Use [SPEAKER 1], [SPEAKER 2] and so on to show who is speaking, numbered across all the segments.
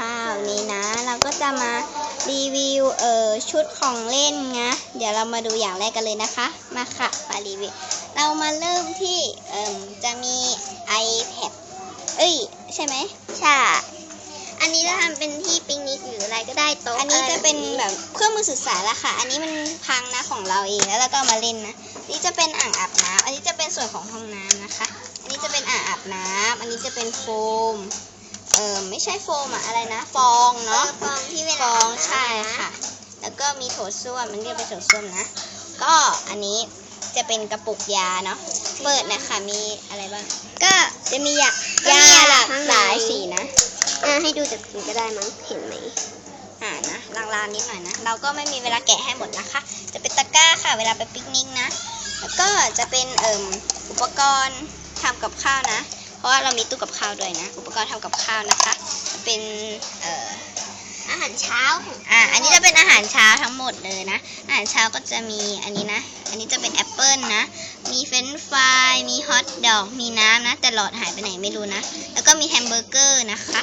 [SPEAKER 1] ค่ะวันนี้นะ เราก็จะมารีวิวเอ่อชุดของเล่นนะเดี๋ยวเรามาดูอย่างแรกกันเลยนะคะ มาค่ะมารีวิวเรามาเริ่มที่เอ่มจะมี iPad เอ้ยใช่ไหมใช่
[SPEAKER 2] อันนี้เราทำเป็นที่ปิกนิกหรืออะไรก็ได้โต๊ะ
[SPEAKER 1] อันนี้จะเป็นแบบเครื่องมือสื่อสารละค่ะ อันนี้มันพังนะของเราเองแล้วเราก็เอามาเล่นนะนี่จะเป็นอ่างอาบน้ำอันนี้จะเป็นส่วนของห้องน้ำนะคะ อันนี้จะเป็นอ่างอาบน้ำอันนี้จะเป็นโฟมเออไม่ใช่โฟมอะอะไรนะ ฟอง
[SPEAKER 2] เนาะ
[SPEAKER 1] เนาะ
[SPEAKER 2] ฟองที่เว
[SPEAKER 1] ฟ
[SPEAKER 2] ลา
[SPEAKER 1] อง
[SPEAKER 2] อาบน้ำ
[SPEAKER 1] ใช่ค่ะ แล้วก็มีโถส้วมมันเรียกเป็นโถส้วมนะ ก็อันนี้จะเป็นกระปุกยาเนาะเปิดนะคะมีอะไรบ้าง
[SPEAKER 2] ก็
[SPEAKER 1] จะมียา
[SPEAKER 2] ก็
[SPEAKER 1] ยา
[SPEAKER 2] มี
[SPEAKER 1] หลาก
[SPEAKER 2] ข้าง
[SPEAKER 1] ห
[SPEAKER 2] ใน
[SPEAKER 1] ลายสีนะ
[SPEAKER 2] อ่าให้ดูจากสีก็ได้มั้งเห็นไหม
[SPEAKER 1] อ่านะลางๆนิดหน่อยนะ เราก็ไม่มีเวลาแกะให้หมดนะคะ จะเป็นตะกร้าค่ะ เวลาไปปิกนิกนะ แล้วก็จะเป็นเอ่มอุปกรณ์ทำกับข้าวนะ เพราะว่าเรามีตู้กับข้าวด้วยนะ อุปกรณ์ทำกับข้าวนะคะ เป็นเอ่อ
[SPEAKER 2] อาหารเช้าของ
[SPEAKER 1] อ่าอันนี้จะเป็นอาหารเช้าทั้งหมดเลยนะ อาหารเช้าก็จะมีอันนี้นะ อันนี้จะเป็นแอปเปิลนะ มีเฟรนช์ฟราย มีฮอทดอก มีน้ำนะ แต่หลอดหายไปไหนไม่รู้นะ แล้วก็มีแฮมเบอร์เกอร์นะคะ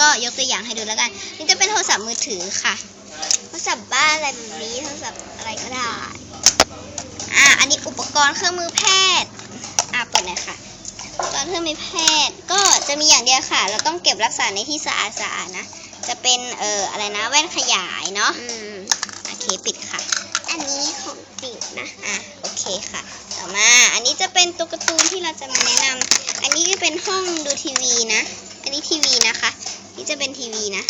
[SPEAKER 1] ก็ยกตัวอย่างให้ดูแล้วกัน นี่จะเป็นโทรศัพท์มือถือค่ะ
[SPEAKER 2] โทรศัพท์บ้านอะไรแบบนี้ โทรศัพท์อะไรก็ได้
[SPEAKER 1] อ่า อันนี้อุปกรณ์เครื่องมือแพทย์ อ่าเปิดหน่อยค่ะ อุปกรณ์เครื่องมือแพทย์ก็จะมีอย่างเดียวค่ะ เราต้องเก็บรักษาในที่สะอาดสะอาดๆนะ จะเป็นเอ่ออะไรนะแว่นขยายเนาะ
[SPEAKER 2] อืม
[SPEAKER 1] โอเคปิดค่ะ
[SPEAKER 2] อันนี้ของติดนะ
[SPEAKER 1] อะโอเคค่ะ ต่อมาอันนี้จะเป็นตัวการ์ตูนที่เราจะมาแนะนำอันนี้ก็เป็นห้องดูทีวีนะ อันนี้ทีวีนะคะ นี่จะเป็นทีวีนะ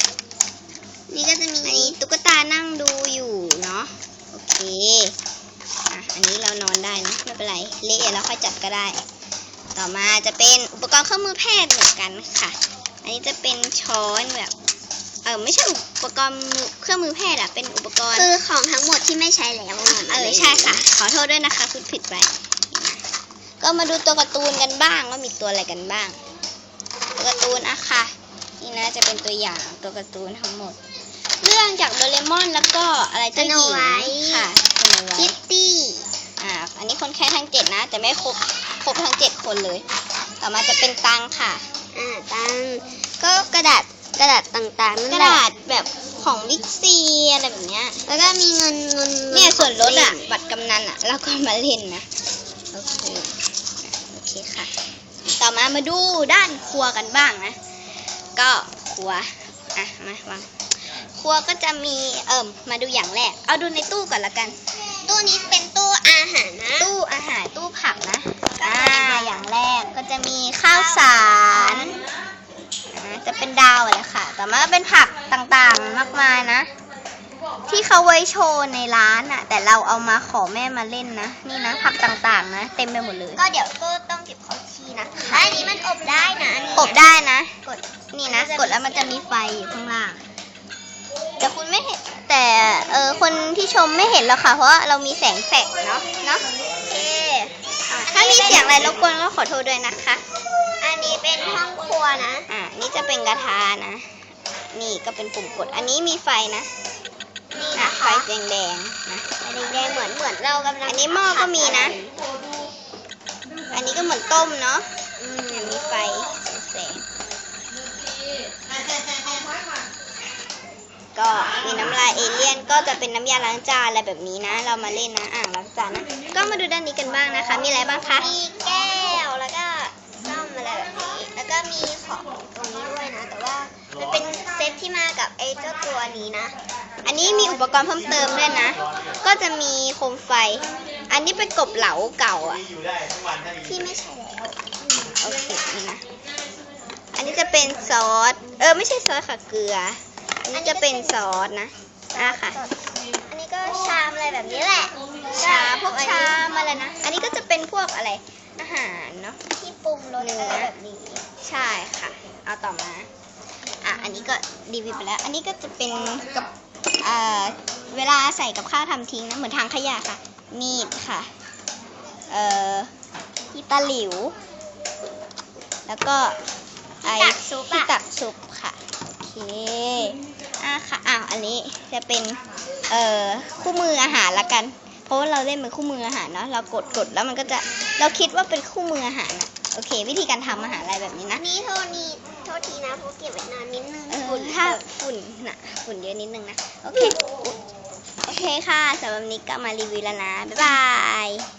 [SPEAKER 1] นี่ก็จะมีอันนี้ตุ๊กตานั่งดูอยู่เนาะโอเคอะอันนี้เรานอนได้นะไม่เป็นไรเละแล้วค่อยจัดก็ได้ ต่อมาจะเป็นอุปกรณ์เครื่องมือแพทย์เหมือนกันค่ะ อันนี้จะเป็นช้อนแบบเออไม่ใช่อุปกรณ์มือเครื่องมือแพทย์อะเป็นอุปกรณ์
[SPEAKER 2] คือของทั้งหมดที่ไม่ใช้แล้วะ
[SPEAKER 1] เออใช่ค่ะ ขอโทษด้วยนะคะพูดผิดไป ก็มาดูตัวการ์ตูนกันบ้างว่ามีตัวอะไรกันบ้าง ตัวการ์ตูนอะค่ะ นี่นะจะเป็นตัวอย่างตัวการ์ตูนทั้งหมด เรื่องจากโดเรมอนแล้วก็อะไรเจ้าหญิงค่ะสโนไว
[SPEAKER 2] คิต
[SPEAKER 1] ท์
[SPEAKER 2] ตี้
[SPEAKER 1] อ่าอันนี้คนแค่ทั้งเจ็ดนะ แต่ไม่ครบ ครบทั้งเจ็ดคนเลย ต่อมาจะเป็นตังค่ะ
[SPEAKER 2] อ่าตังก็กระดาษกระดาษต่างๆนั่น
[SPEAKER 1] กระ
[SPEAKER 2] แหละ
[SPEAKER 1] ดาษแบบของบิ๊กซีอะไรแบบเนี้ย
[SPEAKER 2] แล้วก็มีเงินเงินงิ
[SPEAKER 1] เนี่ยส่วนลดอะ
[SPEAKER 2] ขงเล่น
[SPEAKER 1] บัตรกำนันอะเราก็มาเล่นนะ โอเคอะโอเคค่ะ ต่อมามาดูด้านครัวกันบ้างนะ ก็ครัว อะ มาวางครัวก็จะมีเอิ่มมาดูอย่างแรก เอาดูในตู้ก่อนละกัน
[SPEAKER 2] ตู้นี้เป็นตู้อาหารนะ
[SPEAKER 1] ตู้อาหารตู้ผักนะ
[SPEAKER 2] ก็
[SPEAKER 1] อ่า
[SPEAKER 2] จะมี
[SPEAKER 1] อย่างแรกก็จะมีข้าวสารอ่าจะเป็นดาว เลยค่ะแต่มาเป็นผักต่างๆมากมายนะ ที่เขาไว้โชว์ในร้านอะแต่เราเอามาขอแม่มาเล่นนะ นี่นะผักต่างๆนะ เต็มไปหมดเลย
[SPEAKER 2] ก็เดี๋ยวก็ต้องเก็บเข้าที่นะและอันนี้มันอบได้นะนนี้
[SPEAKER 1] อบได้นะ
[SPEAKER 2] กด
[SPEAKER 1] นี่นะ กดแล้วมันจะมีไฟอยู่ข้างล่าง แต่คุณไม่เห็นแต่เออคนที่ชมไม่เห็นหรอกค่ะ เพราะว่าเรามีแสงแฟลชเนาะเนาะ
[SPEAKER 2] โอเค
[SPEAKER 1] อะถ้ามีเสียงอะไรรบกวนก็ขอโทษด้วยนะคะ
[SPEAKER 2] อันนี้เป็นห้องครัวนะ
[SPEAKER 1] อ่านี่จะเป็นกระทะนะ นี่ก็เป็นปุ่มกด อันนี้มีไฟนะ
[SPEAKER 2] นี่
[SPEAKER 1] อะ
[SPEAKER 2] นะ
[SPEAKER 1] ไฟ
[SPEAKER 2] คะ
[SPEAKER 1] แดงๆนะ
[SPEAKER 2] อันนี้แดงเหมือนเหมือนเรากำลัง
[SPEAKER 1] อันนี้หม้อก็มีนะ อันนี้ก็เหมือนต้มเนาะ
[SPEAKER 2] อืม
[SPEAKER 1] เนี่ยมีไฟแสงก็มีน้ำลายเอเลี่ยนก็จะเป็นน้ำยาล้างจานอะไรแบบนี้นะ เรามาเล่นนะอ่างล้างจานนะก็มาดูด้านนี้กันบ้างนะคะ มีอะไรบ้างคะ
[SPEAKER 2] มีแก้วแล้วก็ซ่อมอะไรแบบนี้ แล้วก็มีของตรงนี้ด้วยนะแต่ว่า มันเป็นเซตที่มากับไอ้เจ้าตัวนี้นะ
[SPEAKER 1] อันนี้มีอุปกรณ์เพิ่มเติมด้วยนะ ก็จะมีโคมไฟ อันนี้เป็นกบเหลาเก่าอะ
[SPEAKER 2] ที่ไม่ใช่แล้ว
[SPEAKER 1] โอเคนี่นะ อันนี้จะเป็นซอส เออไม่ใช่ซอสค่ะเกลือ อันนี้จะเป็นซอสนะอะค่ะ
[SPEAKER 2] อันนี้ก็ชามอะไรแบบนี้แหละ
[SPEAKER 1] ชาพวกชามอะไรนะ อันนี้ก็จะเป็นพวกอะไร อาหารเนาะ
[SPEAKER 2] ที่ปรุงรสอะไรแบบนี้
[SPEAKER 1] ใช่ค่ะ เอาต่อมาอะอันนี้ ก็รีวิวไปแล้ว อันนี้ก็จะเป็นกับเอ่อเวลาใส่กับข้าวทำทิ้งนะ เหมือนทางขยะค่ะ มีดค่ะ เอ่อที่ตะหลิว แล้วก็ไอ
[SPEAKER 2] ที่ตักซุปอะ
[SPEAKER 1] ที่ตักซุปค่ะ โอเค อะค่ะ อ้าว อันนี้จะเป็น เอ่อ คู่มืออาหารละกัน เพราะว่าเราเล่นเป็นคู่มืออาหารเนาะ เรากดกดแล้วมันก็จะ เราคิดว่าเป็นคู่มืออาหารอะโอเค วิธีการทำอาหารอะไรแบบนี้นะ
[SPEAKER 2] นี่โทษนี่โทษทีนะ เพราะเก็บไว้นานนิดนึง
[SPEAKER 1] เออ
[SPEAKER 2] ฝุ่น
[SPEAKER 1] ถ้าฝุ่นนะฝุ่นเยอะนิดนึงนะ โอเค โอเคค่ะสำหรับวันนี้ก็มารีวิวแล้วนะ บ๊ายบาย